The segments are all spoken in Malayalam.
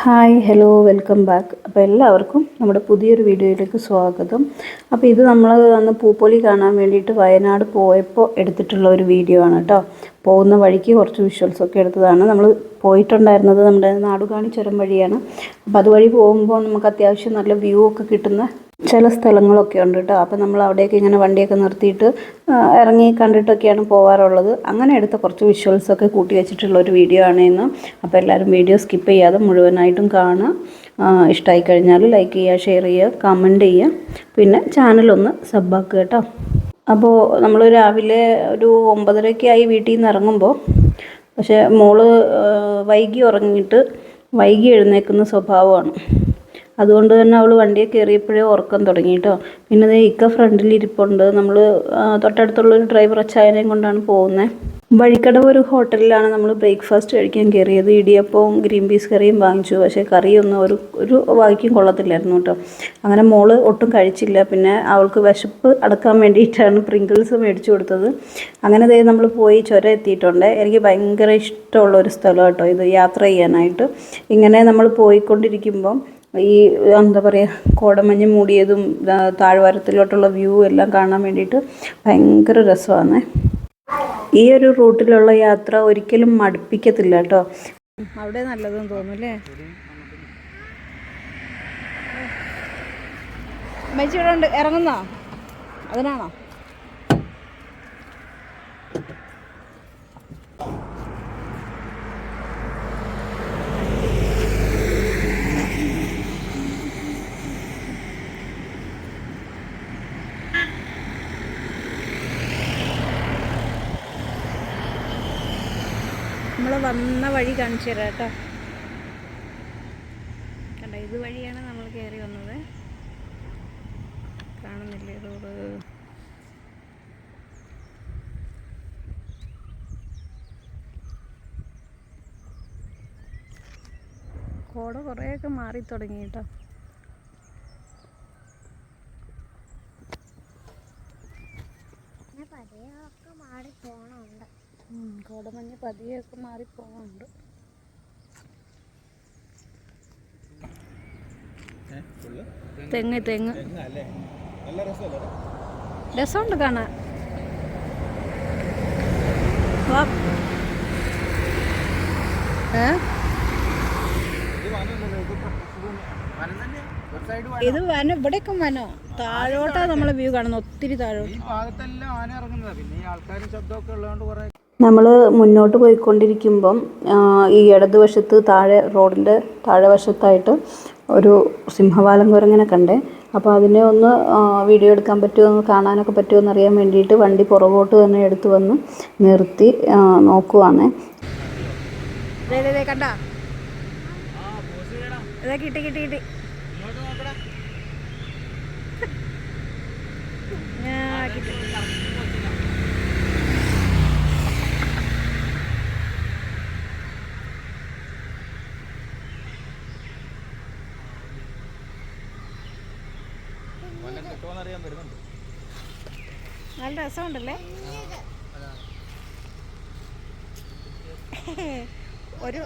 Hi hello welcome back. അപ്പോൾ എല്ലാവർക്കും നമ്മുടെ പുതിയൊരു വീഡിയോയിലേക്ക് സ്വാഗതം. അപ്പോൾ ഇത് നമ്മൾ അന്ന് പൂപ്പൊലി കാണാൻ വേണ്ടിയിട്ട് വയനാട് പോയപ്പോൾ എടുത്തിട്ടുള്ള ഒരു വീഡിയോ ആണ് കേട്ടോ. പോകുന്ന വഴിക്ക് കുറച്ച് വിഷ്വൽസൊക്കെ എടുത്തതാണ്. നമ്മൾ പോയിട്ടുണ്ടായിരുന്നത് നമ്മുടെ നാടുകാണി ചുരം വഴിയാണ്. അപ്പോൾ അതുവഴി പോകുമ്പോൾ നമുക്ക് അത്യാവശ്യം നല്ല വ്യൂ ഒക്കെ കിട്ടുന്ന ചില സ്ഥലങ്ങളൊക്കെ ഉണ്ട് കേട്ടോ. അപ്പോൾ നമ്മൾ അവിടെയൊക്കെ ഇങ്ങനെ വണ്ടിയൊക്കെ നിർത്തിയിട്ട് ഇറങ്ങി കണ്ടിട്ടൊക്കെയാണ് പോകാറുള്ളത് അങ്ങനെ എടുത്ത കുറച്ച് വിഷ്വൽസൊക്കെ കൂട്ടി വെച്ചിട്ടുള്ള ഒരു വീഡിയോ ആണ് ഇന്ന്. അപ്പോൾ എല്ലാവരും വീഡിയോ സ്കിപ്പ് ചെയ്യാതെ മുഴുവനായിട്ടും കാണുക. ഇഷ്ടമായി കഴിഞ്ഞാൽ ലൈക്ക് ചെയ്യുക ഷെയർ ചെയ്യുക കമന്റ് ചെയ്യുക. പിന്നെ ചാനലൊന്ന് സബ്ബാക്കുക കേട്ടോ. അപ്പോൾ നമ്മൾ രാവിലെ ഒരു ഒമ്പതരയൊക്കെ ആയി വീട്ടിൽ നിന്ന് ഇറങ്ങുമ്പോൾ പക്ഷേ മോൾ വൈകി ഉറങ്ങിയിട്ട് വൈകി എഴുന്നേക്കുന്ന സ്വഭാവമാണ്. അതുകൊണ്ട് തന്നെ അവൾ വണ്ടിയിൽ കയറിയപ്പോഴേ ഉറക്കം തുടങ്ങി കേട്ടോ. പിന്നെ ദേ ഇക്ക ഫ്രണ്ടിൽ ഇരിപ്പുണ്ട്. നമ്മൾ തൊട്ടടുത്തുള്ള ഒരു ഡ്രൈവർ അച്ചായനെയും കൊണ്ടാണ് പോകുന്നത് വഴിക്കടവ് ഒരു ഹോട്ടലിലാണ് നമ്മൾ ബ്രേക്ക്ഫാസ്റ്റ് കഴിക്കാൻ കയറിയത്. ഇടിയപ്പവും ഗ്രീൻ പീസ് കറിയും വാങ്ങിച്ചു. പക്ഷേ കറിയൊന്നും ഒരു ഒരു വായിക്കും കൊള്ളത്തില്ലായിരുന്നു കേട്ടോ. അങ്ങനെ മോൾ ഒട്ടും കഴിച്ചില്ല. പിന്നെ അവൾക്ക് വിശപ്പ് അടക്കാൻ വേണ്ടിയിട്ടാണ് പ്രിങ്കിൾസ് മേടിച്ചു കൊടുത്തത്. അങ്ങനെ ദേ നമ്മൾ പോയി ചുര എത്തിയിട്ടുണ്ട്. എനിക്ക് ഭയങ്കര ഇഷ്ടമുള്ള ഒരു സ്ഥലം കേട്ടോ ഇത് യാത്ര ചെയ്യാനായിട്ട്. ഇങ്ങനെ നമ്മൾ പോയിക്കൊണ്ടിരിക്കുമ്പം ഈ എന്താ പറയുക കോടമഞ്ഞ് മൂടിയതും താഴ്വാരത്തിലോട്ടുള്ള വ്യൂ എല്ലാം കാണാൻ വേണ്ടിയിട്ട് ഭയങ്കര രസമാണ് ഈ ഒരു റൂട്ടിലുള്ള യാത്ര ഒരിക്കലും മടുപ്പിക്കത്തില്ല കേട്ടോ. അവിടെ നല്ലതെന്ന് തോന്നുന്നല്ലേ? മെച്ചിവിടെ ഉണ്ട് ഇറങ്ങുന്നോ? അതിനാണോ? നമ്മൾ വന്ന വഴി കാണിച്ചു തരാം കേട്ടോ. കണ്ട ഇത് വഴിയാണ് നമ്മൾ കയറി വന്നത്. കാണുന്നില്ലേ റോഡ്? കോട കുറേയൊക്കെ മാറി തുടങ്ങി കേട്ടോ പതിയൊക്കെ മാറി പോണുണ്ട് ഉം, കോടമഞ്ഞ് പതിയെയൊക്കെ മാറി പോകുന്നുണ്ട് തെങ്ങ് തെങ്ങ്. രസമുണ്ട് കാണാൻ? ഇത് വനം ഇവിടെയൊക്കെ വനോ. താഴോട്ടാ നമ്മളെ വ്യൂ കാണുന്നത്. ഒത്തിരി താഴോട്ട്. ഈ ഭാഗത്തെല്ലാം ആന ഇറങ്ങുന്നതാ. പിന്നെ ഈ ആൾക്കാരും ശബ്ദമൊക്കെ ഉള്ളതുകൊണ്ട് കുറെ നമ്മൾ മുന്നോട്ട് പോയിക്കൊണ്ടിരിക്കുമ്പം ഈ ഇടതുവശത്ത് താഴെ റോഡിന്റെ താഴെ വശത്തായിട്ട് ഒരു സിംഹവാലം കുരങ്ങനെ കണ്ടേ. അപ്പോൾ അതിനെ ഒന്ന് വീഡിയോ എടുക്കാൻ പറ്റുമോ എന്ന് കാണാനൊക്കെ പറ്റുമോ എന്ന് അറിയാൻ വേണ്ടിയിട്ട് വണ്ടി പുറകോട്ട് തന്നെ എടുത്തു വന്ന് നിർത്തി നോക്കുവാണ്. കണ്ട? കിട്ടി കിട്ടി കിട്ടി. കിട്ടുമോന്നറിയാൻ വരുന്നുണ്ട്. നല്ല രസമുണ്ടല്ലേ? ഒരു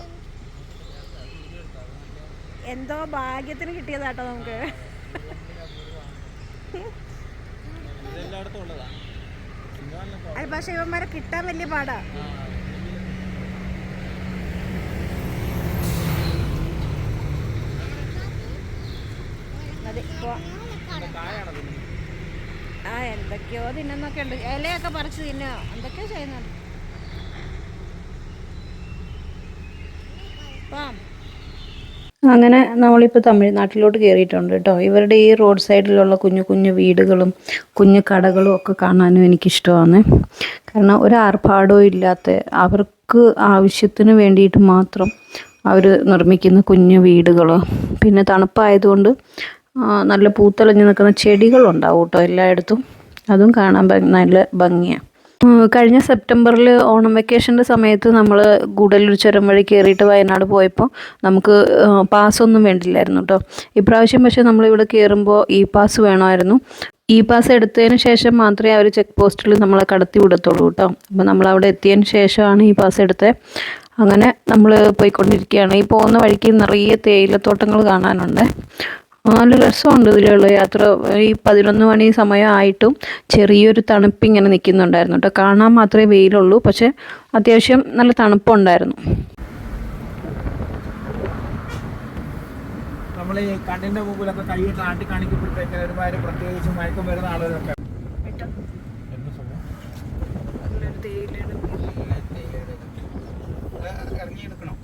എന്തോ ഭാഗ്യത്തിന് കിട്ടിയതാട്ടോ നമുക്ക്. അത് പക്ഷെ ഇവന്മാരെ കിട്ടാൻ വലിയ പാടാ. അതെ. പോ ആ എന്തൊക്കെയോ തിന്നുന്നൊക്കെ ഉണ്ട്. ഇലയൊക്കെ പറിച്ച് തിന്നുക എന്തൊക്കെയോ ചെയ്യുന്നുണ്ട്. അങ്ങനെ നമ്മളിപ്പോൾ തമിഴ്നാട്ടിലോട്ട് കയറിയിട്ടുണ്ട് കേട്ടോ. ഇവരുടെ ഈ റോഡ് സൈഡിലുള്ള കുഞ്ഞു കുഞ്ഞു വീടുകളും കുഞ്ഞു കടകളും ഒക്കെ കാണാനും എനിക്കിഷ്ടമാണ്. കാരണം ഒരു ആർഭാടവും ഇല്ലാത്ത അവർക്ക് ആവശ്യത്തിന് വേണ്ടിയിട്ട് മാത്രം അവർ നിർമ്മിക്കുന്ന കുഞ്ഞു വീടുകൾ പിന്നെ തണുപ്പായതുകൊണ്ട് നല്ല പൂത്തളിഞ്ഞ് നിൽക്കുന്ന ചെടികളുണ്ടാവും കേട്ടോ എല്ലായിടത്തും. അതും കാണാൻ നല്ല ഭംഗിയാണ് കഴിഞ്ഞ സെപ്റ്റംബറിൽ ഓണം വെക്കേഷന്റെ സമയത്ത് നമ്മൾ ഗുഡലൂർ ചുരം വഴി കയറിയിട്ട് വയനാട് പോയപ്പോൾ നമുക്ക് പാസ്സൊന്നും വേണ്ടില്ലായിരുന്നു കേട്ടോ ഇപ്രാവശ്യം പക്ഷേ നമ്മളിവിടെ കയറുമ്പോൾ ഇ പാസ് വേണമായിരുന്നു. ഇ പാസ് എടുത്തതിന് ശേഷം മാത്രമേ അവർ ചെക്ക് പോസ്റ്റിൽ നമ്മളെ കടത്തി വിടത്തുള്ളൂ കേട്ടോ അപ്പോൾ നമ്മൾ അവിടെ എത്തിയതിന് ശേഷമാണ് ഈ പാസ് എടുത്തത് അങ്ങനെ നമ്മൾ പോയിക്കൊണ്ടിരിക്കുകയാണ്. ഈ പോകുന്ന വഴിക്ക് നിറയെ തേയിലത്തോട്ടങ്ങൾ കാണാനുണ്ട്. നല്ല രസമുണ്ട് ഇതിലുള്ള യാത്ര. ഈ പതിനൊന്ന് മണി സമയമായിട്ടും ചെറിയൊരു തണുപ്പ് ഇങ്ങനെ നിൽക്കുന്നുണ്ടായിരുന്നു കേട്ടോ. കാണാൻ മാത്രമേ വെയിലുള്ളൂ പക്ഷെ അത്യാവശ്യം നല്ല തണുപ്പുണ്ടായിരുന്നു. നമ്മൾ ഈ മുമ്പിലൊക്കെ കൈ കാട്ടി കാണിക്കുമ്പോഴത്തേക്ക് ഒരുമാതിരി പ്രത്യേകിച്ച് മയക്കം വരുന്ന ആളുകളൊക്കെ സംഭവം? ഇത് ഇറങ്ങി എടുക്കണം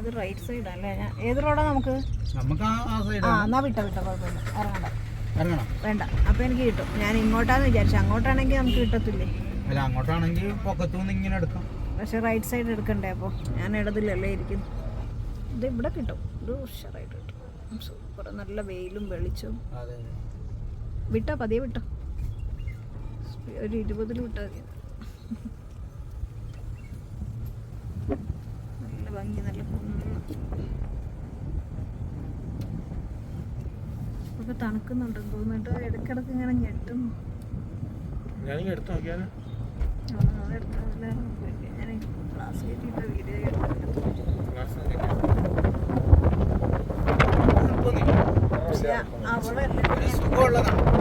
അത് റൈറ്റ് സൈഡ് അല്ലേ? ഏത് റോഡാ നമുക്ക്? നമുക്ക് ആ സൈഡ് ആ എന്നാ വിട്ടോ വിട്ടോ കുഴപ്പമില്ല. ഇറങ്ങണ്ട. ഇറങ്ങണം. വേണ്ട. അപ്പൊ എനിക്ക് കിട്ടും. ഞാൻ ഇങ്ങോട്ടാന്ന് വിചാരിച്ചു. അങ്ങോട്ടാണെങ്കിൽ നമുക്ക് കിട്ടത്തില്ലേ? അല്ല അങ്ങോട്ടാണെങ്കിൽ പൊക്കത്തുനിന്ന് ഇങ്ങനെ എടുക്കാം. പക്ഷെ റൈറ്റ് സൈഡ് എടുക്കണ്ടേ അപ്പോൾ ഞാൻ ഇടതിലല്ലേ ഇരിക്കുന്നു ഇത് ഇവിടെ കിട്ടും. ഇത് ഉഷാറായിട്ട് കിട്ടും. സൂപ്പർ നല്ല വെയിലും വെളിച്ചവും. വിട്ടോ പതിയെ വിട്ടോ. ഒരു ഇരുപതിൽ വിട്ടാൽ മതി. ഭംഗി നല്ല കുന്ന് ഇപ്പൊ തണുക്കുന്നുണ്ടെന്ന് തോന്നുന്നുണ്ട് ഇടക്കിടക്ക് ഇങ്ങനെ ഞെട്ടുന്നു ഞാനിങ്ങനെ എടുത്ത് നോക്കിയാലോ? ഞാൻ ക്ലാസ് കയറ്റിയിട്ട് വീഡിയോ അവളല്ലേ? സുഖമുള്ളതാണ്.